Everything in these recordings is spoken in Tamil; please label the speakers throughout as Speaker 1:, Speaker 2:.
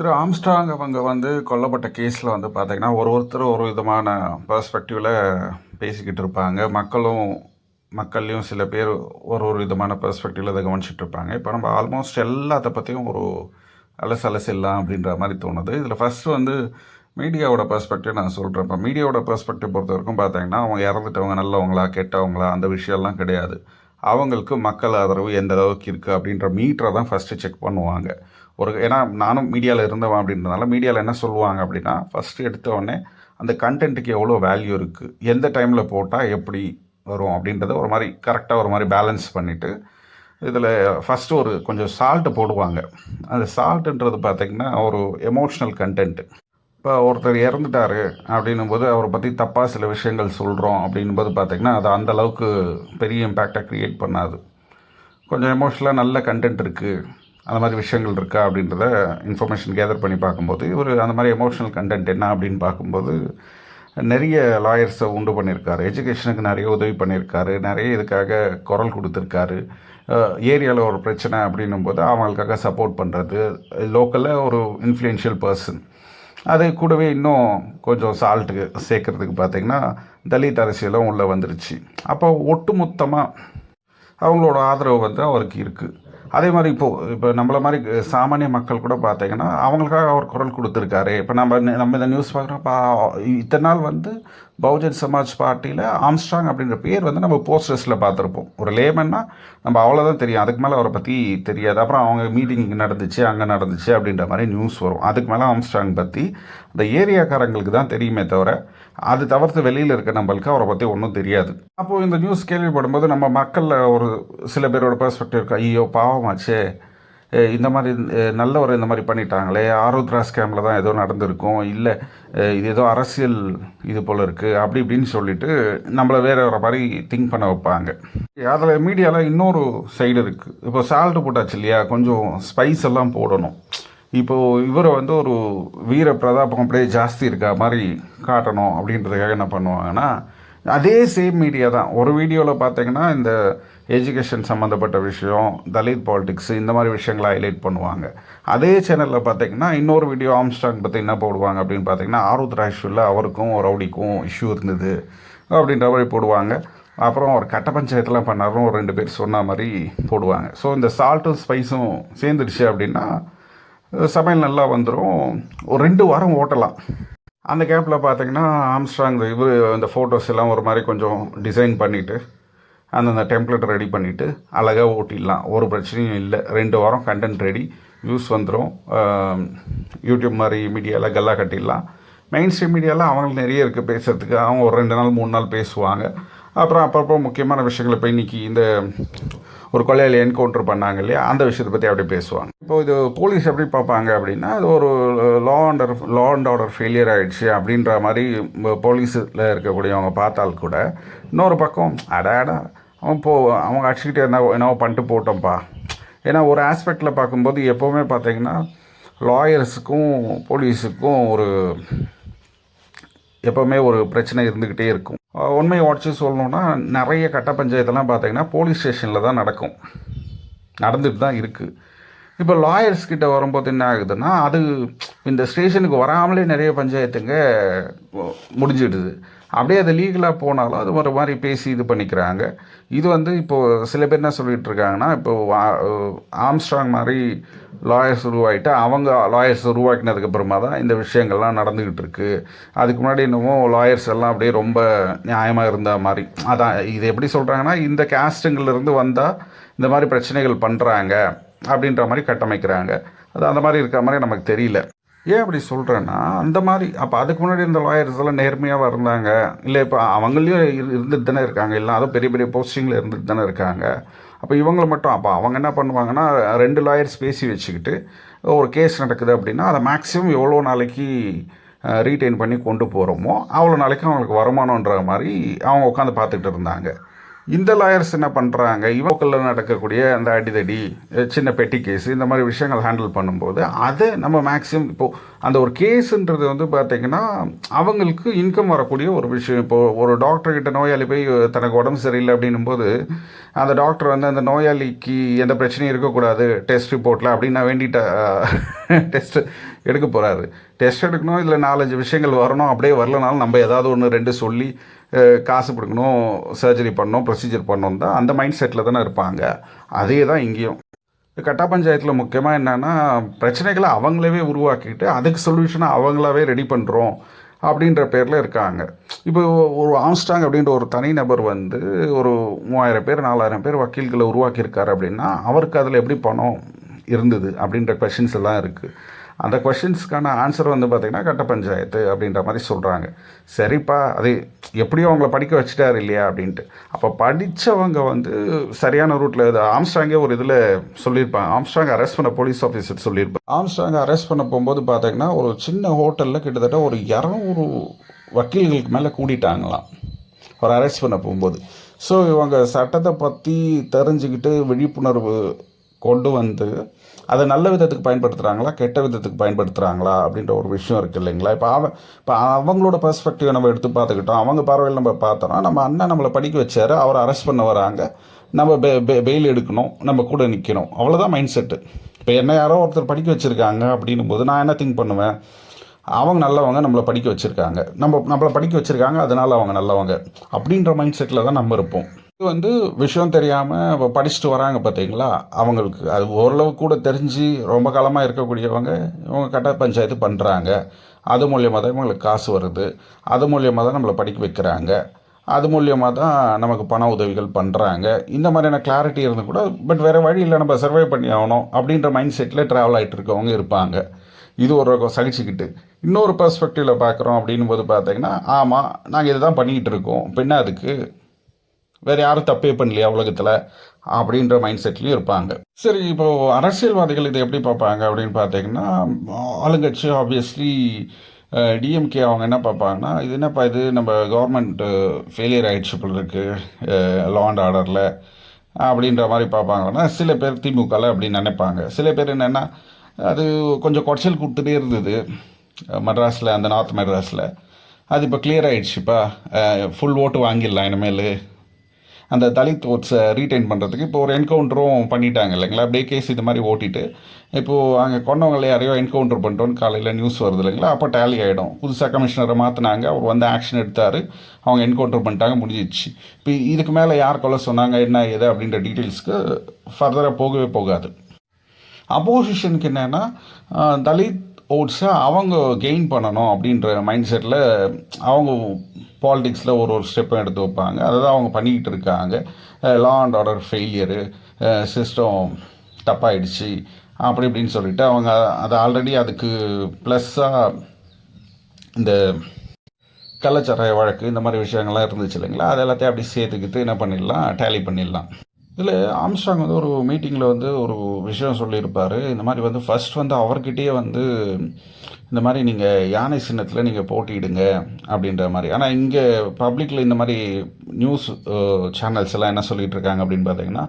Speaker 1: திரு ஆம்ஸ்ட்ராங் அவங்க வந்து கொல்லப்பட்ட கேஸில் வந்து பார்த்தீங்கன்னா ஒரு ஒருத்தர் ஒரு விதமான பெர்ஸ்பெக்டிவில் பேசிக்கிட்டு இருப்பாங்க. மக்களும் மக்கள்லேயும் சில பேர் ஒரு ஒரு விதமான பெர்ஸ்பெக்டிவில் அதை கவனிச்சிட்டு இருப்பாங்க. இப்போ நம்ம ஆல்மோஸ்ட் எல்லாத்த பற்றியும் ஒரு அலசு அலசலசில்லாம் அப்படின்ற மாதிரி தோணுது. இதில் ஃபஸ்ட்டு வந்து மீடியாவோட பெர்ஸ்பெக்டிவ் நான் சொல்கிறேன் இப்போ மீடியாவோட பெர்ஸ்பெக்டிவ் பொறுத்த வரைக்கும் பார்த்தீங்கன்னா அவங்க இறந்துட்டவங்க நல்லவங்களா கெட்டவங்களா அந்த விஷயம்லாம் கிடையாது. அவங்களுக்கு மக்கள் ஆதரவு எந்த அளவுக்கு இருக்குது அப்படின்ற மீட்டரை தான் ஃபஸ்ட்டு செக் பண்ணுவாங்க. ஒரு ஏன்னா நானும் மீடியாவில் இருந்தவன் அப்படின்றனால மீடியாவில் என்ன சொல்லுவாங்க அப்படின்னா ஃபஸ்ட்டு எடுத்த உடனே அந்த கண்டென்ட்டுக்கு எவ்வளோ வேல்யூ இருக்குது எந்த டைமில் போட்டால் எப்படி வரும் அப்படின்றத ஒரு மாதிரி கரெக்டாக ஒரு மாதிரி பேலன்ஸ் பண்ணிவிட்டு இதில் ஃபஸ்ட்டு ஒரு கொஞ்சம் சால்ட்டு போடுவாங்க. அந்த சால்ட்டுன்றது பார்த்திங்கன்னா ஒரு எமோஷ்னல் கண்டென்ட்டு இப்போ ஒருத்தர் இறந்துட்டாரு அப்படின்னும் போது அவரை பற்றி தப்பாக சில விஷயங்கள் சொல்கிறோம் அப்படின்போது பார்த்திங்கன்னா அது அந்த அளவுக்கு பெரிய இம்பேக்டாக க்ரியேட் பண்ணாது. கொஞ்சம் எமோஷ்னலாக நல்ல கண்டென்ட் இருக்குது அந்த மாதிரி விஷயங்கள் இருக்கா அப்படின்றத இன்ஃபர்மேஷன் கேதர் பண்ணி பார்க்கும்போது இவர் அந்த மாதிரி எமோஷனல் கண்டென்ட் என்ன அப்படின்னு பார்க்கும்போது நிறைய லாயர்ஸை உண்டு பண்ணியிருக்காரு. எஜுகேஷனுக்கு நிறைய உதவி பண்ணியிருக்காரு. நிறைய இதுக்காக குரல் கொடுத்துருக்காரு. ஏரியாவில் ஒரு பிரச்சனை அப்படின்னும் போது அவங்களுக்காக சப்போர்ட் பண்ணுறது லோக்கலில் ஒரு இன்ஃப்ளூயன்ஷியல் பர்சன் அது கூடவே இன்னும் கொஞ்சம் சால்ட்டுக்கு சேர்க்குறதுக்கு பார்த்தீங்கன்னா தலித் அரசியலும் உள்ளே வந்துருச்சு. அப்போ ஒட்டுமொத்தமாக அவங்களோட ஆதரவு வந்து அவருக்கு இருக்குது அதே மாதிரி இப்போது இப்போ நம்மளை மாதிரி சாமானிய மக்கள் கூட பார்த்தீங்கன்னா அவங்களுக்காக அவர் குரல் கொடுத்துருக்காரு. இப்போ நம்ம நம்ம இந்த நியூஸ் பார்க்குறப்ப இத்தனை நாள் வந்து பகுஜன் சமாஜ் பார்ட்டியில் ஆம்ஸ்ட்ராங் அப்படின்ற பேர் வந்து நம்ம போஸ்டர்ஸில் பார்த்துருப்போம். ஒரு லேமன்னா நம்ம அவ்வளோதான் தெரியும். அதுக்கு மேலே அவரை பற்றி தெரியாது. அப்புறம் அவங்க மீட்டிங் இங்கே நடந்துச்சு அங்கே நடந்துச்சு அப்படின்ற மாதிரி நியூஸ் வரும். அதுக்கு மேலே ஆம்ஸ்ட்ராங் பற்றி அந்த ஏரியாக்காரங்களுக்கு தான் தெரியுமே தவிர அது தவிர்த்து வெளியில் இருக்க நம்மளுக்கு அவரை பற்றி ஒன்றும் தெரியாது. அப்போது இந்த நியூஸ் கேள்விப்படும்போது நம்ம மக்களில் ஒரு சில பேரோட பெர்ஸ்பெக்டிவ் இருக்கா. ஐயோ பாவமாச்சே. இந்த மாதிரி நல்ல ஒரு இந்த மாதிரி பண்ணிட்டாங்களே. ஆரோத்ரா ஸ்கேமில் தான் ஏதோ நடந்திருக்கும். இல்லை இது ஏதோ அரசியல் இது போல் இருக்குது அப்படி இப்படின்னு சொல்லிட்டு நம்மளை வேறு ஒரு மாதிரி திங்க் பண்ண வைப்பாங்க. அதில் மீடியாவில் இன்னொரு சைடு இருக்குது இப்போ சால்ட்டு போட்டாச்சு இல்லையா? கொஞ்சம் ஸ்பைஸ் எல்லாம் போடணும். இப்போது இவரை வந்து ஒரு வீர பிரதாபம் அப்படியே ஜாஸ்தி இருக்கா மாதிரி காட்டணும் அப்படின்றதுக்காக என்ன பண்ணுவாங்கன்னா அதே சேம் மீடியா தான். ஒரு வீடியோவில் பார்த்தீங்கன்னா இந்த எஜுகேஷன் சம்மந்தப்பட்ட விஷயம் தலித் பாலிடிக்ஸ் இந்த மாதிரி விஷயங்களை ஹைலைட் பண்ணுவாங்க. அதே சேனலில் பார்த்தீங்கன்னா இன்னொரு வீடியோ ஆம்ஸ்டாங் பற்றி என்ன போடுவாங்க அப்படின்னு பார்த்தீங்கன்னா ஆருத்ரா இஷ்யூவில் அவருக்கும் ரவுடிக்கும் இஷ்யூ இருந்தது அப்படின்ற மாதிரி போடுவாங்க. அப்புறம் ஒரு கட்ட பஞ்சாயத்துலாம் பண்ணாரும் ஒரு ரெண்டு பேர் சொன்ன மாதிரி போடுவாங்க. ஸோ இந்த சால்ட்டும் ஸ்பைஸும் சேர்ந்துடுச்சு அப்படின்னா சமையல் நல்லா வந்துடும் ஒரு ரெண்டு வாரம் ஓட்டலாம். அந்த கேப்பில் பார்த்தீங்கன்னா ஆம்ஸ்ட்ராங் இவர் இந்த ஃபோட்டோஸ் எல்லாம் ஒரு மாதிரி கொஞ்சம் டிசைன் பண்ணிவிட்டு அந்தந்த டெம்ப்ளேட் ரெடி பண்ணிவிட்டு அழகாக ஓட்டிடலாம். ஒரு பிரச்சனையும் இல்லை. ரெண்டு வாரம் கண்டென்ட் ரெடி வியூஸ் வந்துடும் யூடியூப் மாதிரி மீடியாவில் கல்லா கட்டிடலாம். மெயின் ஸ்ட்ரீம் மீடியாவில் அவங்களுக்கு நிறைய இருக்குது பேசுகிறதுக்கு அவங்க ஒரு ரெண்டு நாள் மூணு நாள் பேசுவாங்க. அப்புறம் அப்பப்போ முக்கியமான விஷயங்களை போய் இன்றைக்கி இந்த ஒரு கொள்ளையில் என்கவுண்டர் பண்ணாங்க இல்லையா? அந்த விஷயத்தை பற்றி அப்படியே பேசுவாங்க. இப்போ இது போலீஸ் எப்படி பார்ப்பாங்க அப்படின்னா அது ஒரு law under law and order failure ஆகிடுச்சு அப்படின்ற மாதிரி போலீஸில் இருக்கக்கூடியவங்க பார்த்தால் கூட இன்னொரு பக்கம் அடாடா அவன் போ அவங்க அடிச்சுக்கிட்டே என்ன என்னவோ பண்ணிட்டு போட்டோம்ப்பா. ஏன்னா ஒரு ஆஸ்பெக்டில் பார்க்கும்போது எப்போவுமே பார்த்தீங்கன்னா லாயர்ஸுக்கும் போலீஸுக்கும் ஒரு எப்போவுமே ஒரு பிரச்சனை இருந்துக்கிட்டே இருக்கும். உண்மையை உடச்சி சொல்லணுன்னா நிறைய கட்ட பஞ்சாயத்தெல்லாம் பார்த்தீங்கன்னா போலீஸ் ஸ்டேஷனில் தான் நடக்கும். நடந்துட்டு தான் இருக்குது இப்போ லாயர்ஸ் கிட்ட வரும்போது என்ன ஆகுதுன்னா அது இந்த ஸ்டேஷனுக்கு வராமலே நிறைய பஞ்சாயத்துங்க முடிஞ்சிடுது. அப்படியே அது லீகலாக போனாலும் அது ஒரு மாதிரி பேசி இது பண்ணிக்கிறாங்க. இது வந்து இப்போது சில பேர் என்ன சொல்லிகிட்டு இருக்காங்கன்னா இப்போ ஆம்ஸ்ட்ராங் மாதிரி லாயர்ஸ் உருவாகிட்டு அவங்க லாயர்ஸ் உருவாக்கினதுக்கப்புறமா தான் இந்த விஷயங்கள்லாம் நடந்துக்கிட்டு இருக்குது அதுக்கு முன்னாடி என்னமோ லாயர்ஸ் எல்லாம் அப்படியே ரொம்ப நியாயமாக இருந்த மாதிரி. அதான் இது எப்படி சொல்கிறாங்கன்னா இந்த கேஸ்ட்டுங்கள்லேருந்து வந்தால் இந்த மாதிரி பிரச்சனைகள் பண்ணுறாங்க அப்படின்ற மாதிரி கட்டமைக்கிறாங்க. அது அந்த மாதிரி இருக்கிற மாதிரி நமக்கு தெரியல. ஏன் அப்படி சொல்கிறேன்னா அந்த மாதிரி அப்போ அதுக்கு முன்னாடி இந்த லாயர்ஸ் எல்லாம் நேர்மையாக இருந்தாங்க. இல்லை இப்போ அவங்களையும் இருந்துட்டு தானே இருக்காங்க. இல்லை அதுவும் பெரிய பெரிய போஸ்டிங்கில் இருந்துட்டு தானே இருக்காங்க. அப்போ இவங்கள மட்டும் அப்போ அவங்க என்ன பண்ணுவாங்கன்னா ரெண்டு லாயர்ஸ் பேசி வச்சுக்கிட்டு ஒரு கேஸ் நடக்குது அப்படின்னா அதை மேக்ஸிமம் எவ்வளோ நாளைக்கு ரீட்டைன் பண்ணி கொண்டு போகிறோமோ அவ்வளோ நாளைக்கு அவங்களுக்கு வருமானன்ற மாதிரி அவங்க உட்காந்து பார்த்துக்கிட்டு இருந்தாங்க. இந்த லாயர்ஸ் என்ன பண்ணுறாங்க இவங்களில் நடக்கக்கூடிய அந்த அடிதடி சின்ன பெட்டி கேஸ் இந்த மாதிரி விஷயங்கள் ஹேண்டில் பண்ணும்போது அதை நம்ம மேக்ஸிமம் இப்போது அந்த ஒரு கேஸுன்றது வந்து பார்த்திங்கன்னா அவங்களுக்கு இன்கம் வரக்கூடிய ஒரு விஷயம். இப்போது ஒரு டாக்டர்கிட்ட நோயாளி போய் தனக்கு உடம்பு சரியில்லை அப்படின்னும் போது அந்த டாக்டர் வந்து அந்த நோயாளிக்கு எந்த பிரச்சனையும் இருக்கக்கூடாது டெஸ்ட் ரிப்போர்ட்டில் அப்படின்னு நான் வேண்டிட்ட டெஸ்ட் எடுக்க போகிறாரு டெஸ்ட் எடுக்கணும் இல்லை நாலஞ்சு விஷயங்கள் வரணும் அப்படியே வரலனாலும் நம்ம ஏதாவது ஒன்று ரெண்டு சொல்லி காசு கொடுக்கணும் சர்ஜரி பண்ணணும் ப்ரொசீஜர் பண்ணணும் தான் அந்த மைண்ட் செட்டில் தானே இருப்பாங்க. அதே தான் இங்கேயும். கட்டா பஞ்சாயத்தில் முக்கியமாக என்னென்னா பிரச்சனைகளை அவங்களவே உருவாக்கிட்டு அதுக்கு சொல்யூஷனை அவங்களாவே ரெடி பண்ணுறோம் அப்படின்ற பேரில் இருக்காங்க. இப்போ ஒரு ஆம்ஸ்டாங் அப்படின்ற ஒரு தனிநபர் வந்து ஒரு மூவாயிரம் பேர் நாலாயிரம் பேர் வக்கீல்களை உருவாக்கியிருக்காரு அப்படின்னா அவருக்கு அதில் எப்படி பணம் இருந்தது அப்படின்ற கொஷின்ஸ் எல்லாம் இருக்குது அந்த கொஷின்ஸ்க்கான ஆன்சர் வந்து பார்த்திங்கன்னா கட்ட பஞ்சாயத்து அப்படின்ற மாதிரி சொல்கிறாங்க சரிப்பா அது எப்படியோ அவங்கள படிக்க வச்சுட்டாரு இல்லையா அப்படின்ட்டு. அப்போ படித்தவங்க வந்து சரியான ரூட்டில் இது ஆம்ஸ்டாங்கே ஒரு இதில் சொல்லியிருப்பாங்க. ஆம்ஸ்டாங் அரெஸ்ட் பண்ண போலீஸ் ஆஃபீஸர் சொல்லியிருப்பாங்க. ஆம்ஸ்டாங் அரெஸ்ட் பண்ண போகும்போது பார்த்தீங்கன்னா ஒரு சின்ன ஹோட்டலில் கிட்டத்தட்ட ஒரு இரநூறு வக்கீல்களுக்கு மேலே கூடிட்டாங்களாம். ஒரு அரெஸ்ட் பண்ண போகும்போது. ஸோ இவங்க சட்டத்தை பற்றி தெரிஞ்சுக்கிட்டு விழிப்புணர்வு கொண்டு வந்து அதை நல்ல விதத்துக்கு பயன்படுத்துகிறாங்களா கெட்ட விதத்துக்கு பயன்படுத்துகிறாங்களா அப்படின்ற ஒரு விஷயம் இருக்குது இல்லைங்களா? இப்போ அவன் இப்போ அவங்களோட பெர்ஸ்பெக்டிவ் நம்ம எடுத்து பார்த்துக்கிட்டோம். அவங்க பார்வையில் நம்ம பார்த்தோம்னா நம்ம அண்ணன் நம்மளை படிக்க வச்சார் அவரை அரெஸ்ட் பண்ண வராங்க. நம்ம பெ பெ- பெயில் எடுக்கணும் நம்ம கூட நிற்கணும் அவ்வளோதான் மைண்ட் செட்டு இப்போ என்ன யாரோ ஒருத்தர் படிக்க வச்சுருக்காங்க அப்படின்னும் போது நான் என்ன திங்க் பண்ணுவேன்? அவங்க நல்லவங்க நம்மளை படிக்க வச்சுருக்காங்க. நம்ம நம்மளை படிக்க வச்சுருக்காங்க அதனால அவங்க நல்லவங்க. அப்படின்ற மைண்ட் செட்டில் தான் நம்ம இருப்போம். இது வந்து விஷயம் தெரியாமல் இப்போ படிச்சுட்டு வராங்க பார்த்தீங்களா அவங்களுக்கு அது ஓரளவு கூட தெரிஞ்சு ரொம்ப காலமாக இருக்கக்கூடியவங்க இவங்க கட்ட பஞ்சாயத்து பண்ணுறாங்க அது மூலியமாக தான் இவங்களுக்கு காசு வருது. அது மூலியமாக தான் நம்மளை படிக்க வைக்கிறாங்க. அது மூலியமாக தான் நமக்கு பண உதவிகள் பண்ணுறாங்க இந்த மாதிரியான கிளாரிட்டி இருந்து கூட பட் வேறு வழி இல்லை நம்ம சர்வை பண்ணி ஆகணும் அப்படின்ற மைண்ட் செட்டில் ட்ராவல் ஆகிட்டு இருக்கவங்க இருப்பாங்க. இது ஒரு ரகம் சகிச்சுக்கிட்டு. இன்னொரு பர்ஸ்பெக்டிவில் பார்க்குறோம் அப்படின்னும் போது பார்த்தீங்கன்னா ஆமாம் நாங்கள் இதை தான் பண்ணிக்கிட்டு இருக்கோம். பின்ன அதுக்கு வேறு யாரும் தப்பே பண்ணலையா உலகத்தில்? அப்படின்ற மைண்ட் செட்லேயும் இருப்பாங்க. சரி இப்போது அரசியல்வாதிகள் இதை எப்படி பார்ப்பாங்க அப்படின்னு பார்த்தீங்கன்னா ஆளுங்கட்சி ஆப்வியஸ்லி டிஎம்கே அவங்க என்ன பார்ப்பாங்கன்னா இது என்னப்பா இது? நம்ம கவர்மெண்ட் ஃபெயிலியர் ஆகிடுச்சு போல் இருக்குது லா அண்ட் ஆர்டரில் அப்படின்ற மாதிரி பார்ப்பாங்கன்னா சில பேர் திமுகவில் அப்படின்னு நினைப்பாங்க. சில பேர் என்னென்னா அது கொஞ்சம் குறைச்சல் கொடுத்துட்டே இருந்தது. மெட்ராஸில் அந்த நார்த் மெட்ராஸில். அது இப்போ கிளியர் ஆகிடுச்சுப்பா ஃபுல் ஓட்டு வாங்கிடலாம் இனிமேல். அந்த தலித் ஓட்ஸை ரீட்டைன் பண்ணுறதுக்கு இப்போ ஒரு என்கவுண்டரும் பண்ணிட்டாங்க இல்லைங்களா? அப்படியே கேஸ் இது மாதிரி ஓட்டிட்டு இப்போது அங்கே கொண்டவங்களை யாரையோ என்கவுண்டர் பண்ணிட்டோன்னு காலையில் நியூஸ் வருது இல்லைங்களா? அப்போ டேலி ஆகிடும் புதுசாக கமிஷனரை மாற்றினாங்க அவர் வந்து ஆக்ஷன் எடுத்தார் அவங்க என்கவுண்டர் பண்ணிட்டாங்க முடிஞ்சிடுச்சு. இப்போ இதுக்கு மேலே யார் கொலை சொன்னாங்க என்ன ஏது அப்படின்ற டீட்டெயில்ஸ்க்கு ஃபர்தராக போகவே போகாது. அப்போசிஷனுக்கு என்னென்னா தலித் ஓட்ஸை அவங்க கெயின் பண்ணணும் அப்படின்ற மைண்ட் செட்டில் அவங்க பாலிடிக்ஸில் ஒரு ஒரு ஸ்டெப்பும் எடுத்து வைப்பாங்க. அதை தான் அவங்க பண்ணிக்கிட்டு இருக்காங்க. Law and order failure system தப்பாயிடுச்சு அப்படி இப்படின்னு சொல்லிட்டு அவங்க அதை ஆல்ரெடி அதுக்கு ப்ளஸ்ஸாக இந்த கள்ளச்சாராய வழக்கு இந்த மாதிரி விஷயங்கள்லாம் இருந்துச்சு இல்லைங்களா? அது எல்லாத்தையும் அப்படி சேர்த்துக்கிட்டு என்ன பண்ணிடலாம்? டேலி பண்ணிடலாம். இதில் ஆம்ஸ்ட்ராங் வந்து ஒரு மீட்டிங்கில் வந்து ஒரு விஷயம் சொல்லியிருப்பார். இந்த மாதிரி வந்து ஃபஸ்ட் வந்து அவர்கிட்டயே வந்து இந்த மாதிரி நீங்கள் யானை சின்னத்தில் நீங்கள் போட்டியிடுங்க அப்படின்ற மாதிரி. ஆனால் இங்கே பப்ளிக்கில் இந்த மாதிரி நியூஸ் சேனல்ஸ் எல்லாம் என்ன சொல்லிகிட்டு இருக்காங்க அப்படின்னு பார்த்தீங்கன்னா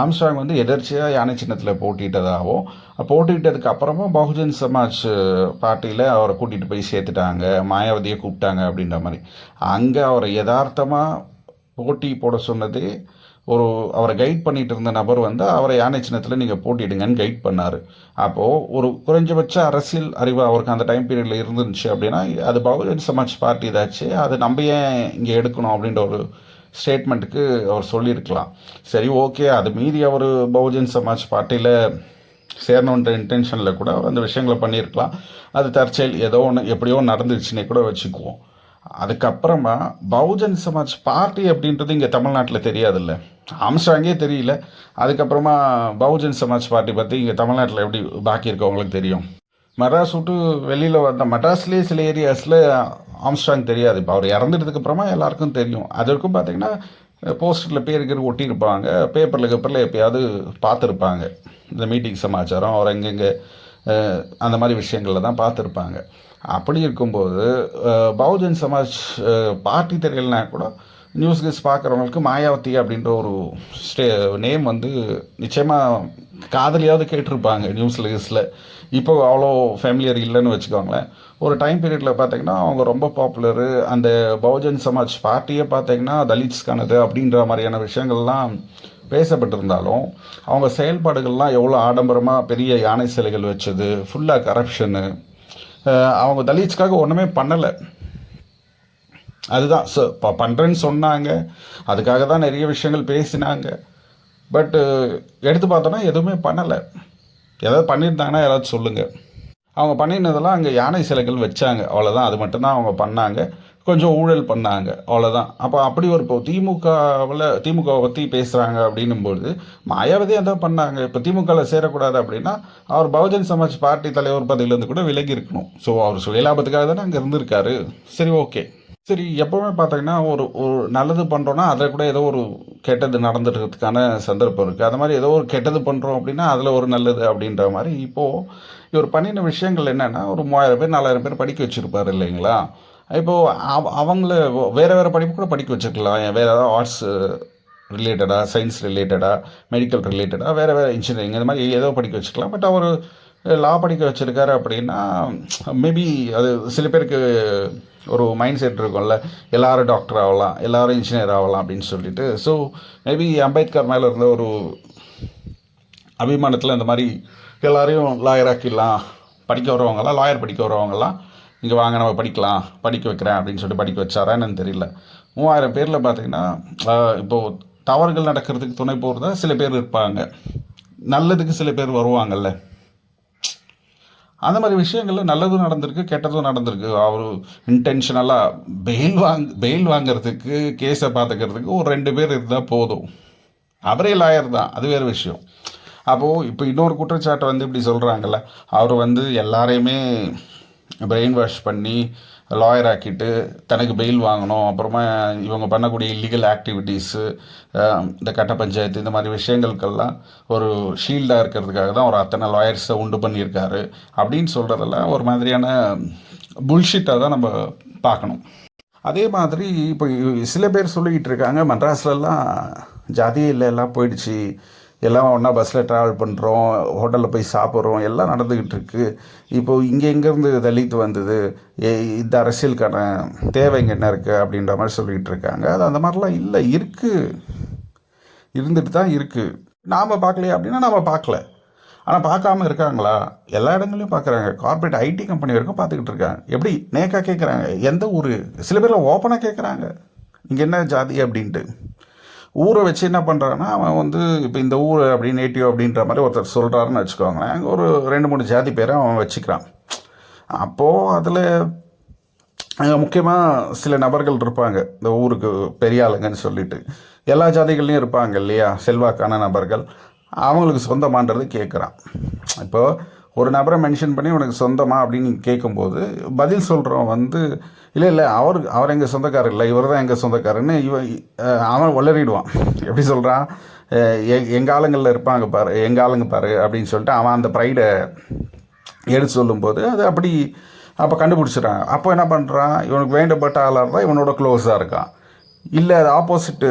Speaker 1: ஆம்ஸ்ட்ராங் வந்து எதர்ச்சியாக யானை சின்னத்தில் போட்டியிட்டதாகவும் போட்டியிட்டதுக்கு அப்புறமா பகுஜன் சமாஜ் பார்ட்டியில் அவரை கூட்டிகிட்டு போய் சேர்த்துட்டாங்க மாயாவதியை கூப்பிட்டாங்க அப்படின்ற மாதிரி. அங்கே அவரை யதார்த்தமாக போட்டி போட சொன்னது ஒரு அவரை கைட் பண்ணிட்டு இருந்த நபர் வந்து அவரை யானை சின்னத்தில் நீங்கள் போட்டிடுங்கன்னு கைட் பண்ணார். அப்போது ஒரு குறைஞ்சபட்ச அரசியல் அறிவு அவருக்கு அந்த டைம் பீரியடில் இருந்துச்சு அப்படின்னா அது பகுஜன் சமாஜ் பார்ட்டி இதாச்சு அது நம்ம ஏன் இங்கே எடுக்கணும் அப்படின்ற ஒரு ஸ்டேட்மெண்ட்டுக்கு அவர் சொல்லியிருக்கலாம். சரி ஓகே அது மீறி அவர் பகுஜன் சமாஜ் பார்ட்டியில் சேரணுன்ற இன்டென்ஷனில் கூட அந்த விஷயங்களை பண்ணியிருக்கலாம். அது தற்செயல் ஏதோ ஒன்று எப்படியோ நடந்துருச்சுன்னே கூட வச்சுக்குவோம். அதுக்கப்புறமா பகுஜன் சமாஜ் பார்ட்டி அப்படின்றது இங்கே தமிழ்நாட்டில் தெரியாதுல்ல. ஆம்ஸ்டாங்கே தெரியல. அதுக்கப்புறமா பகுஜன் சமாஜ் பார்ட்டி பற்றி இங்கே தமிழ்நாட்டில் எப்படி பாக்கி இருக்கவங்களுக்கு தெரியும்? மெட்ராஸ் விட்டு வெளியில் வந்த மெட்ராஸ்லேயே சில ஏரியாஸில் ஆம்ஸ்டாங் தெரியாது. இப்போ அவர் இறந்துட்டதுக்கு அப்புறமா எல்லாருக்கும் தெரியும். அது வரைக்கும் பார்த்தீங்கன்னா போஸ்டரில் பேர் ஒட்டியிருப்பாங்க. பேப்பரில் பேப்பரில் எப்பயாவது பார்த்துருப்பாங்க. இந்த மீட்டிங் சமாச்சாரம் அவர் எங்கெங்கே அந்த மாதிரி விஷயங்களில் தான் பார்த்துருப்பாங்க. அப்படி இருக்கும்போது பகுஜன் சமாஜ் பார்ட்டி தெரியலனா கூட நியூஸ் கீஸ் பார்க்குறவங்களுக்கு மாயாவதி அப்படின்ற ஒரு ஸ்டே நேம் வந்து நிச்சயமாக காதலியாவது கேட்டிருப்பாங்க நியூஸ் கீஸில் இப்போ அவ்வளோ ஃபேமிலியர் இல்லைன்னு வச்சுக்கோங்களேன். ஒரு டைம் பீரியடில் பார்த்தீங்கன்னா அவங்க ரொம்ப பாப்புலரு அந்த பகுஜன் சமாஜ் பார்ட்டியே பார்த்தீங்கன்னா தலித்ஸ்கானது அப்படின்ற மாதிரியான விஷயங்கள்லாம் பேசப்பட்டிருந்தாலும் அவங்க செயல்பாடுகள்லாம் எவ்வளோ ஆடம்பரமாக பெரிய யானை சிலைகள் வச்சது ஃபுல்லாக கரப்ஷனு அவங்க தலித்ஸ்க்காக ஒன்றுமே பண்ணலை. அதுதான். ஸோ இப்போ பண்ணுறேன்னு சொன்னாங்க. அதுக்காக தான் நிறைய விஷயங்கள் பேசினாங்க. பட்டு எடுத்து பார்த்தோன்னா எதுவுமே பண்ணலை. ஏதாவது பண்ணியிருந்தாங்கன்னா யாராவது சொல்லுங்கள் அவங்க பண்ணினதெல்லாம் அங்கே யானை சிலைகள் வச்சாங்க. அவ்வளோதான் அது மட்டும்தான் அவங்க பண்ணாங்க. கொஞ்சம் ஊழல் பண்ணாங்க. அவ்வளோதான் அப்போ அப்படி ஒரு இப்போ திமுகவில் திமுகவை பற்றி பேசுகிறாங்க அப்படின்னும்போது மாயாவதி அதான் பண்ணாங்க. இப்போ திமுகவில் சேரக்கூடாது அப்படின்னா அவர் பகுஜன் சமாஜ் பார்ட்டி தலைவர் பதவியிலேருந்து கூட விலகி இருக்கணும். ஸோ அவர் சுயலாபத்துக்காக தானே அங்கே இருந்திருக்காரு. சரி ஓகே சரி எப்போவுமே பார்த்தீங்கன்னா ஒரு ஒரு நல்லது பண்ணுறோன்னா அதில் கூட ஏதோ ஒரு கெட்டது நடந்துடுறதுக்கான சந்தர்ப்பம் இருக்குது அது மாதிரி ஏதோ ஒரு கெட்டது பண்ணுறோம் அப்படின்னா அதில் ஒரு நல்லது அப்படின்ற மாதிரி இப்போது இவர் பண்ணின விஷயங்கள் என்னென்னா ஒரு மூவாயிரம் பேர் நாலாயிரம் பேர் படிக்க வச்சுருப்பார் இல்லைங்களா? இப்போது அவ அவங்கள வேறு வேறு படிப்பு கூட படிக்க வச்சுருக்கலாம். வேறு ஏதாவது ஆர்ட்ஸ் ரிலேட்டடாக சயின்ஸ் ரிலேட்டடாக மெடிக்கல் ரிலேட்டடாக வேறு வேறு இன்ஜினியரிங் இந்த மாதிரி ஏதோ படிக்க வச்சுக்கலாம் பட் அவர் லா படிக்க வச்சுருக்காரு அப்படின்னா மேபி அது சில பேருக்கு ஒரு மைண்ட் செட் இருக்கும்ல. எல்லாரும் டாக்டர் ஆகலாம் எல்லோரும் இன்ஜினியர் ஆகலாம் அப்படின்னு சொல்லிட்டு. ஸோ மேபி அம்பேத்கர் மேலே இருந்த ஒரு அபிமானத்தில் இந்த மாதிரி எல்லாரையும் லாயர் ஆக்கிடலாம். படிக்க வரவங்கலாம் லாயர் படிக்க வரவங்கலாம் இங்கே வாங்க நம்ம படிக்கலாம் படிக்க வைக்கிறேன் அப்படின்னு சொல்லிட்டு படிக்க வச்சாரா என்னன்னு தெரியல. மூவாயிரம் பேரில் பார்த்தீங்கன்னா இப்போது தவறுகள் நடக்கிறதுக்கு துணை போகிறதா சில பேர் இருப்பாங்க. நல்லதுக்கு சில பேர் வருவாங்கல்ல. அந்த மாதிரி விஷயங்களில் நல்லதும் நடந்திருக்கு கெட்டதும் நடந்திருக்கு. அவர் இன்டென்ஷனலாக பெயில் வாங் பெயில் வாங்குறதுக்கு கேஸை பார்த்துக்கிறதுக்கு ஒரு ரெண்டு பேர் இருந்தால் போதும். அவரே லாயர் தான் அது வேறு விஷயம். அப்போது இப்போ இன்னொரு குற்றச்சாட்டை வந்து இப்படி சொல்கிறாங்கல்ல அவர் வந்து எல்லாரையுமே பிரெயின் வாஷ் பண்ணி லாயர் ஆக்கிட்டு தனக்கு பெயில் வாங்கணும் அப்புறமா இவங்க பண்ணக்கூடிய இல்லீகல் ஆக்டிவிட்டீஸு இந்த கட்ட பஞ்சாயத்து இந்த மாதிரி விஷயங்களுக்கெல்லாம் ஒரு ஷீல்டாக இருக்கிறதுக்காக தான் ஒரு அத்தனை லாயர்ஸை உண்டு பண்ணியிருக்காரு. அப்படின்னு சொல்கிறதெல்லாம் ஒரு மாதிரியான புல்ஷிட்டாக தான் நம்ம பார்க்கணும். அதே மாதிரி இப்போ சில பேர் சொல்லிக்கிட்டு இருக்காங்க மெட்ராஸ்லலாம் ஜாதியே இல்லை எல்லாம் போயிடுச்சு. எல்லாம் ஒன்றா பஸ்ஸில் ட்ராவல் பண்ணுறோம் ஹோட்டலில் போய் சாப்பிட்றோம் எல்லாம் நடந்துக்கிட்டு இருக்குது இப்போது இங்கே எங்கேருந்து தலித் வந்தது? ஏ இந்த அரசியலுக்கான தேவை இங்கே என்ன இருக்குது அப்படின்ற மாதிரி சொல்லிக்கிட்டு இருக்காங்க. அது அந்த மாதிரிலாம் இல்லை இருக்குது இருந்துட்டு தான் இருக்குது நாம் பார்க்கலையா அப்படின்னா நாம் பார்க்கல. ஆனால் பார்க்காம இருக்காங்களா? எல்லா இடங்களையும் பார்க்குறாங்க. கார்பரேட் ஐடி கம்பெனி வரைக்கும் பார்த்துக்கிட்டு இருக்காங்க. எப்படி? நேக்காக கேட்குறாங்க எந்த ஊர்? சில பேரில் ஓப்பனாக கேட்குறாங்க இங்கே என்ன ஜாதி அப்படின்ட்டு. ஊரை வச்சு என்ன பண்ணுறான்னா அவன் வந்து இப்போ இந்த ஊர் அப்படி நேட்டிவ் அப்படின்ற மாதிரி ஒருத்தர் சொல்கிறாருன்னு வச்சுக்கோங்களேன். அங்கே ஒரு ரெண்டு மூணு ஜாதி பேரை அவன் வச்சுக்கிறான். அப்போது அதில் அங்கே முக்கியமாக சில நபர்கள் இருப்பாங்க. இந்த ஊருக்கு பெரிய ஆளுங்கன்னு சொல்லிட்டு. எல்லா ஜாதிகள்லையும் இருப்பாங்க இல்லையா? செல்வாக்கான நபர்கள். அவங்களுக்கு சொந்தமான்றது கேட்குறான் இப்போது ஒரு நபரை மென்ஷன் பண்ணி உனக்கு சொந்தமா அப்படின்னு கேட்கும்போது பதில் சொல்கிறோம் வந்து இல்லை இல்லை அவர் அவர் எங்கள் சொந்தக்காரர் இல்லை இவர் தான் எங்கள் சொந்தக்காரன்னு இவன் அவன் வளரிடுவான் எப்படி சொல்கிறான் எங்கள் ஆளுங்களில் இருப்பாங்க பாரு எங்கள் ஆளுங்க பாரு அப்படின்னு சொல்லிட்டு அவன் அந்த ப்ரைடை எடுத்து சொல்லும்போது அது அப்படி அப்போ கண்டுபிடிச்சிட்றான் அப்போ என்ன பண்ணுறான் இவனுக்கு வேண்டப்பட்ட ஆளாக இருந்தால் இவனோட க்ளோஸாக இருக்கான். இல்லை அது ஆப்போசிட்டு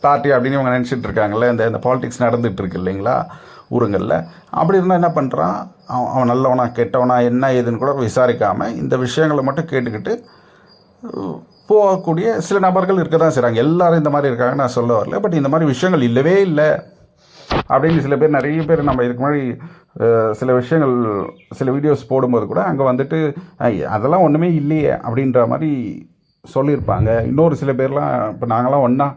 Speaker 1: பார்ட்டி அப்படின்னு இவங்க நினச்சிட்டு இருக்காங்கல்ல இந்த இந்த பாலிடிக்ஸ் நடந்துகிட்டு இருக்கு இல்லைங்களா? ஊருங்களில். அப்படி இருந்தால் என்ன பண்ணுறான் அவன் அவன் நல்லவனா கெட்டவனா என்ன ஏதுன்னு கூட விசாரிக்காமல் இந்த விஷயங்களை மட்டும் கேட்டுக்கிட்டு போகக்கூடிய சில நபர்கள் இருக்க தான் செய்கிறாங்க எல்லோரும் இந்த மாதிரி இருக்காங்க நான் சொல்ல வரல. பட் இந்த மாதிரி விஷயங்கள் இல்லவே இல்லை. அப்படின்னு சில பேர் நிறைய பேர் நம்ம இதுக்கு முன்னாடி சில விஷயங்கள் சில வீடியோஸ் போடும்போது கூட அங்கே வந்துட்டு அதெல்லாம் ஒன்றுமே இல்லையே அப்படின்ற மாதிரி சொல்லியிருப்பாங்க. இன்னொரு சில பேர்லாம் இப்போ நாங்களாம் ஒன்றா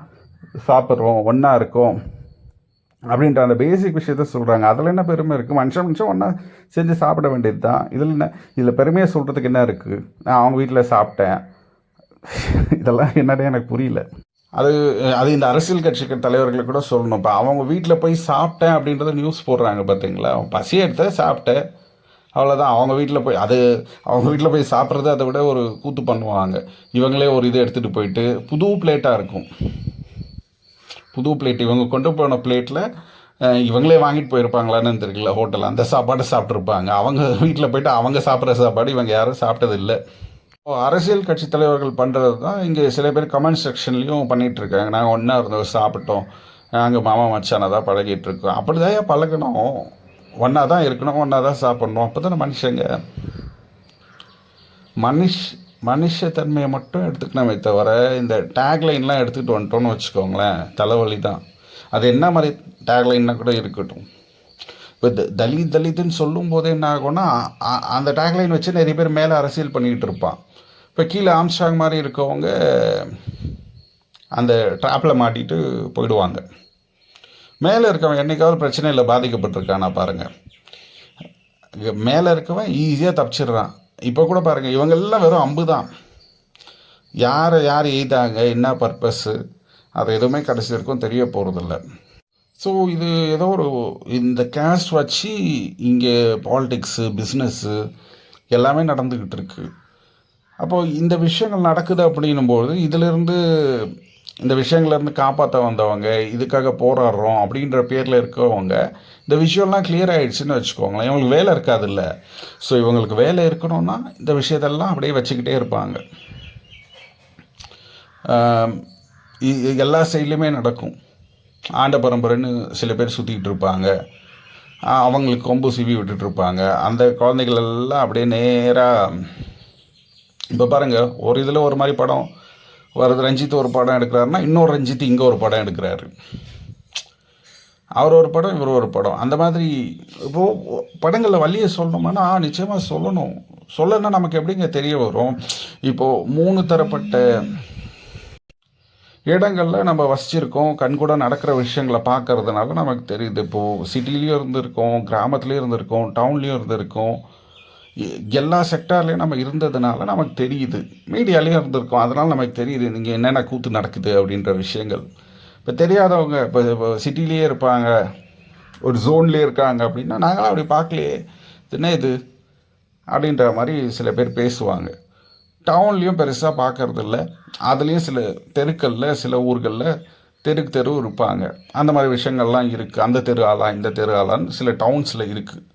Speaker 1: சாப்பிட்றோம் ஒன்றா இருக்கோம். அப்படின்ற அந்த பேசிக் விஷயத்த சொல்கிறாங்க அதில் என்ன பெருமை இருக்குது மனுஷன் மனுஷன் ஒன்றா செஞ்சு சாப்பிட வேண்டியது தான் இதில் என்ன? இதில் பெருமையாக சொல்கிறதுக்கு என்ன இருக்குது நான் அவங்க வீட்டில் சாப்பிட்டேன். இதெல்லாம் என்னடே எனக்கு புரியல. அது அது இந்த அரசியல் கட்சி தலைவர்களை கூட சொல்லணும். இப்போ அவங்க வீட்டில் போய் சாப்பிட்டேன் அப்படின்றத நியூஸ் போடுறாங்க பார்த்தீங்களா பசி எடுத்த சாப்பிட்டேன். அவ்வளோதான் அவங்க வீட்டில் போய் அது அவங்க வீட்டில் போய் சாப்பிட்றது அதை விட ஒரு கூத்து பண்ணுவாங்க. இவங்களே ஒரு இது எடுத்துகிட்டு போயிட்டு புது பிளேட்டாக இருக்கும். புது பிளேட் இவங்க கொண்டு போன பிளேட்டில் இவங்களே வாங்கிட்டு போயிருப்பாங்களான்னு தெரியல ஹோட்டலில் அந்த சாப்பாடு சாப்பிட்ருப்பாங்க அவங்க வீட்டில் போயிட்டு அவங்க சாப்பிட்ற சாப்பாடு இவங்க யாரும் சாப்பிட்டது இல்லை. அரசியல் கட்சி தலைவர்கள் பண்ணுறது தான் இங்கே சில பேர் கமெண்ட் செக்ஷன்லேயும் பண்ணிகிட்ருக்காங்க நாங்கள் ஒன்றா இருந்தோம் சாப்பிட்டோம். நாங்கள் மாமா மச்சானாக தான் பழகிட்டு இருக்கோம். அப்படி தான் பழகணும்? ஒன்றா தான் இருக்கணும் ஒன்றா தான் சாப்பிட்ணும். அப்போ தானே மனுஷங்க. மனுஷ் மனுஷத்தன்மையை மட்டும் எடுத்துக்கணுமே தவிர இந்த டேக்லைன்லாம் எடுத்துக்கிட்டு வந்துட்டோம்னு வச்சுக்கோங்களேன் தலைவலி தான் அது என்ன மாதிரி டேக்லைன்னா கூட இருக்கட்டும். இப்போ த- தலித் தலித்துன்னு சொல்லும்போது என்ன ஆகும்னா அந்த டேக்லைன் வச்சு நிறைய பேர் மேலே அரசியல் பண்ணிக்கிட்டு இருப்பான். இப்போ கீழே ஆம்ஸ்டாங் மாதிரி இருக்கவங்க அந்த ட்ராப்பில் மாட்டிட்டு போயிடுவாங்க. மேலே இருக்கவன் என்றைக்காவது பிரச்சனையில் பாதிக்கப்பட்டிருக்கானா பாருங்கள் மேலே இருக்கவன் ஈஸியாக தப்பிச்சிடுறான். இப்போ கூட பாருங்கள் இவங்கெல்லாம் வெறும் அம்பு தான். யாரை யார் எய்தாங்க என்ன பர்பஸ்ஸு அது எதுவுமே கடைசி வரைக்கும் தெரிய போகிறதில்ல ஸோ இது ஏதோ ஒரு இந்த கேஸ்ட் வச்சு இங்கே பாலிடிக்ஸு பிஸ்னஸ்ஸு எல்லாமே நடந்துக்கிட்டு இருக்குது அப்போது இந்த விஷயங்கள் நடக்குது அப்படின்னும்போது இதிலிருந்து இந்த விஷயங்கள்லேருந்து காப்பாற்ற வந்தவங்க இதுக்காக போராடுறோம் அப்படின்ற பேரில் இருக்கவங்க இந்த விஷயம்லாம் கிளியர் ஆகிடுச்சுன்னு வச்சுக்கோங்களேன். இவங்களுக்கு வேலை இருக்காதுல்ல. ஸோ இவங்களுக்கு வேலை இருக்கணும்னா இந்த விஷயத்தெல்லாம் அப்படியே வச்சுக்கிட்டே இருப்பாங்க. இ- எல்லா சைட்லேயுமே நடக்கும். ஆண்ட பரம்பரைன்னு சில பேர் சுற்றிக்கிட்டு இருப்பாங்க. அவங்களுக்கு கொம்பு சிவி விட்டுட்டு இருப்பாங்க. அந்த குழந்தைகள் எல்லாம் அப்படியே நேராக இப்போ பாருங்கள் ஒரு இதில் ஒரு மாதிரி படம் வருது ரஞ்சித் ஒரு படம் எடுக்கிறாருன்னா இன்னொரு ரஞ்சித் இங்கே ஒரு படம் எடுக்கிறாரு. அவர் ஒரு படம் இவர் ஒரு படம். அந்த மாதிரி இப்போது படங்களில் வழியை சொல்லணுமானா நிச்சயமாக சொல்லணும். சொல்லணும்னா நமக்கு எப்படிங்க தெரிய வரும்? இப்போது மூணு தரப்பட்ட இடங்களில் நம்ம வசிச்சிருக்கோம் கண் கூட நடக்கிற விஷயங்களை பார்க்கறதுனால நமக்கு தெரியுது. இப்போது சிட்டிலையும் இருந்திருக்கோம் கிராமத்துலேயும் இருந்திருக்கோம் டவுன்லேயும் இருந்திருக்கோம். எல்லா செக்டார்லேயும் நம்ம இருந்ததுனால நமக்கு தெரியுது. மீடியாலேயும் இருந்திருக்கோம். அதனால் நமக்கு தெரியுது நீங்கள் என்னென்ன கூத்து நடக்குது அப்படின்ற விஷயங்கள். இப்போ தெரியாதவங்க இப்போ இப்போ சிட்டிலேயே இருப்பாங்க ஒரு ஜோன்லேயே இருக்காங்க அப்படின்னா நாங்களாம் அப்படி பார்க்கலையே. என்ன இது? அப்படின்ற மாதிரி சில பேர் பேசுவாங்க. டவுன்லேயும் பெருசாக பார்க்குறதில்ல. அதுலேயும் சில தெருக்களில் சில ஊர்களில் தெருக்கு தெரு இருப்பாங்க. அந்த மாதிரி விஷயங்கள்லாம் இருக்குது அந்த தெரு ஆளா இந்த தெரு ஆளான்னு சில டவுன்ஸில் இருக்குது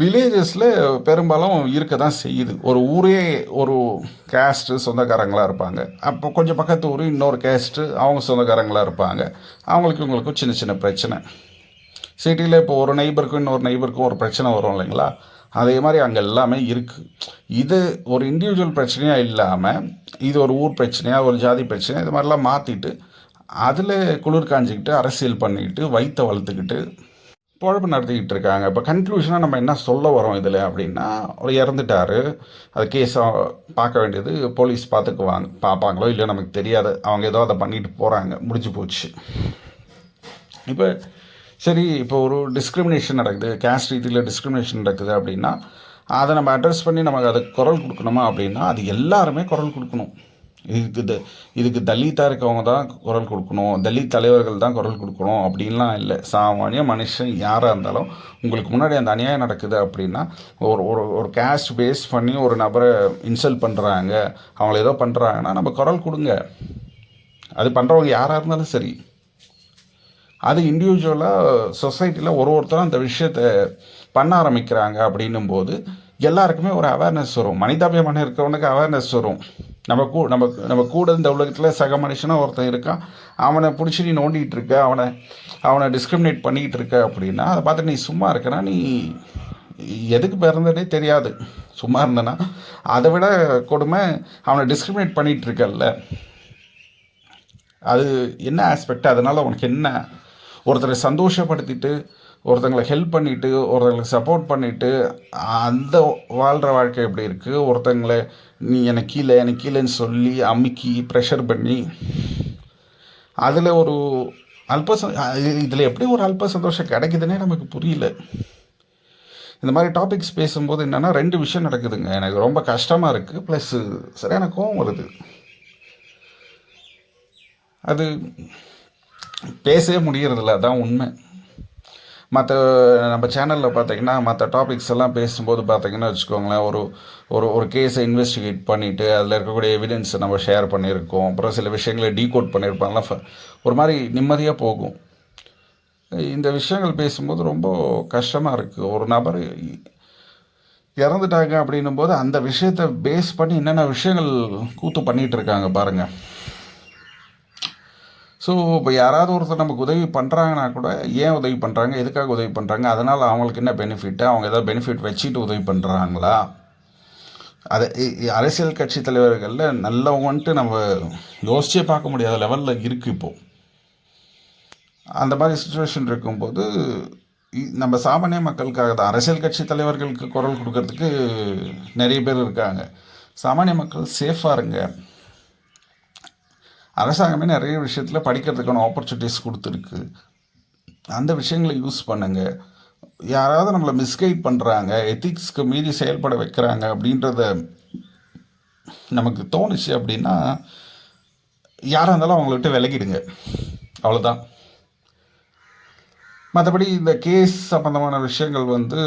Speaker 1: வில்லேஜஸில் பெரும்பாலும் இருக்க தான் செய்யுது. ஒரு ஊரே ஒரு கேஸ்ட்டு சொந்தக்காரங்களாக இருப்பாங்க. அப்போ கொஞ்சம் பக்கத்து ஊர் இன்னொரு கேஸ்ட்டு அவங்க சொந்தக்காரங்களாக இருப்பாங்க. அவங்களுக்கு இவங்களுக்கும் சின்ன சின்ன பிரச்சனை. சிட்டியில் இப்போ ஒரு நெய்பருக்கும் இன்னொரு நெய்பருக்கும் ஒரு பிரச்சனை வரும் இல்லைங்களா? அதே மாதிரி அங்கே எல்லாமே இருக்குது இது ஒரு இண்டிவிஜுவல் பிரச்சனையாக இல்லாமல் இது ஒரு ஊர் பிரச்சனையாக ஒரு ஜாதி பிரச்சனையாக இது மாதிரிலாம் மாற்றிட்டு அதில் குளிர் காஞ்சிக்கிட்டு அரசியல் பண்ணிக்கிட்டு வயிற்றை வளர்த்துக்கிட்டு பொழப்பு நடத்திக்கிட்டு இருக்காங்க இப்போ கன்க்ளூஷனாக நம்ம என்ன சொல்ல வரோம் இதில் அப்படின்னா அவர் இறந்துட்டாரு. அது கேஸை பார்க்க வேண்டியது போலீஸ் பார்த்துக்குவாங்க பார்ப்பாங்களோ இல்லை நமக்கு தெரியாது. அவங்க ஏதோ அதை பண்ணிட்டு போகிறாங்க முடிஞ்சு போச்சு. இப்போ சரி இப்போ ஒரு டிஸ்கிரிமினேஷன் நடக்குது. கேஸ்ட் ரீதியில் டிஸ்கிரிமினேஷன் நடக்குது அப்படின்னா அதை நம்ம அட்ரஸ் பண்ணி நமக்கு அதுக்கு குரல் கொடுக்கணுமா அப்படின்னா அது எல்லாருமே குரல் கொடுக்கணும். இதுக்கு த- இதுக்கு தலித்தாக இருக்கவங்க தான் குரல் கொடுக்கணும் தலித் தலைவர்கள் தான் குரல் கொடுக்கணும் அப்படின்லாம் இல்லை. சாமானிய மனுஷன் யாராக இருந்தாலும் உங்களுக்கு முன்னாடி அந்த அநியாயம் நடக்குது அப்படின்னா ஒரு ஒரு ஒரு கேஸ்ட் பேஸ் பண்ணி ஒரு நபரை இன்சல்ட் பண்ணுறாங்க அவங்கள ஏதோ பண்ணுறாங்கன்னா நம்ம குரல் கொடுங்க. அது பண்ணுறவங்க யாராக இருந்தாலும் சரி. அது இண்டிவிஜுவலாக சொசைட்டியில் ஒரு ஒருத்தரும் அந்த விஷயத்தை பண்ண ஆரம்பிக்கிறாங்க அப்படின்னும் போது எல்லாருக்குமே ஒரு அவேர்னஸ் வரும். மனிதாபிமானம் இருக்கிறவனுக்கு அவேர்னஸ் வரும். நம்ம கூ நம்ம நம்ம கூட இந்த உலகத்தில் சக மனுஷனாக ஒருத்தன் இருக்கான். அவனை பிடிச்சி நீ நோண்டிகிட்டு இருக்க அவனை அவனை டிஸ்கிரிமினேட் பண்ணிக்கிட்டு இருக்க அப்படின்னா அதை பார்த்து நீ சும்மா இருக்கனா நீ எதுக்கு பிறந்ததே தெரியாது. சும்மா இருந்தனா அதை விட கொடுமை அவனை டிஸ்கிரிமினேட் பண்ணிகிட்டு இருக்கல்ல அது என்ன ஆஸ்பெக்ட் அதனால் உனக்கு என்ன? ஒருத்தரை சந்தோஷப்படுத்திட்டு ஒருத்தங்களை ஹெல்ப் பண்ணிவிட்டு ஒருத்தங்களுக்கு சப்போர்ட் பண்ணிவிட்டு அந்த வாழ்கிற வாழ்க்கை எப்படி இருக்குது ஒருத்தங்களை நீ எனக்கு கீழே எனக்கு கீழேன்னு சொல்லி அமுக்கி ப்ரெஷர் பண்ணி அதில் ஒரு அல்ப இதில் எப்படி ஒரு அல்ப சந்தோஷம் கிடைக்குதுன்னே நமக்கு புரியல. இந்த மாதிரி டாபிக்ஸ் பேசும்போது என்னென்னா ரெண்டு விஷயம் நடக்குதுங்க. எனக்கு ரொம்ப கஷ்டமாக இருக்குது ப்ளஸ் சரியான கோவம் வருது. அது பேசவே முடியறதில்ல. அதான் உண்மை. மற்ற நம்ம சேனலில் பார்த்தீங்கன்னா மற்ற டாபிக்ஸ் எல்லாம் பேசும்போது பார்த்தீங்கன்னா வச்சுக்கோங்களேன் ஒரு ஒரு ஒரு கேஸை இன்வெஸ்டிகேட் பண்ணிவிட்டு அதில் இருக்கக்கூடிய எவிடன்ஸை நம்ம ஷேர் பண்ணியிருக்கோம். அப்புறம் சில விஷயங்களை டீகோட் பண்ணியிருப்பாங்கலாம் ஃப- ஒரு மாதிரி நிம்மதியாக போகும். இந்த விஷயங்கள் பேசும்போது ரொம்ப கஷ்டமாக இருக்குது ஒரு நபர் இறந்துட்டாங்க அப்படின்னும் போது அந்த விஷயத்தை பேஸ் பண்ணி என்னென்ன விஷயங்கள் கூத்து பண்ணிகிட்டு இருக்காங்க பாருங்கள் ஸோ இப்போ யாராவது ஒருத்தர் நமக்கு உதவி பண்ணுறாங்கன்னா கூட ஏன் உதவி பண்ணுறாங்க எதுக்காக உதவி பண்ணுறாங்க அதனால் அவங்களுக்கு என்ன பெனிஃபிட்டு அவங்க ஏதாவது பெனிஃபிட் வச்சுட்டு உதவி பண்ணுறாங்களா அது அரசியல் கட்சி தலைவர்களில் நல்லவங்கன்ட்டு நம்ம யோசிச்சே பார்க்க முடியாத லெவலில் இருக்குது இப்போது அந்த மாதிரி சுச்சுவேஷன் இருக்கும்போது இ- நம்ம சாமானிய மக்களுக்காக தான் அரசியல் கட்சி தலைவர்களுக்கு குரல் கொடுக்கறதுக்கு நிறைய பேர் இருக்காங்க. சாமானிய மக்கள் சேஃபாக இருங்க. அரசாங்கமே நிறைய விஷயத்தில் படிக்கிறதுக்கான ஆப்பர்ச்சுனிட்டிஸ் கொடுத்துருக்கு. அந்த விஷயங்களை யூஸ் பண்ணுங்கள் யாராவது நம்மளை மிஸ்கைட் பண்ணுறாங்க எத்திக்ஸ்க்கு மீறி செயல்பட வைக்கிறாங்க அப்படின்றத நமக்கு தோணுச்சு அப்படின்னா யாராக இருந்தாலும் அவங்கள்ட்ட விலகிடுங்க. அவ்வளோதான் மற்றபடி இந்த கேஸ் சம்மந்தமான விஷயங்கள் வந்து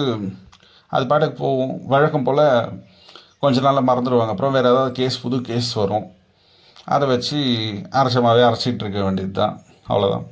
Speaker 1: அது பாட்டுக்கு போகும். வழக்கம் போல் கொஞ்ச நாளில் மறந்துடுவாங்க. அப்புறம் வேறு ஏதாவது கேஸ் புது கேஸ் வரும். அதை வச்சு அரைச்சமாகவே அரைச்சிக்கிட்டு இருக்க வேண்டியது தான் அவ்வளோதான்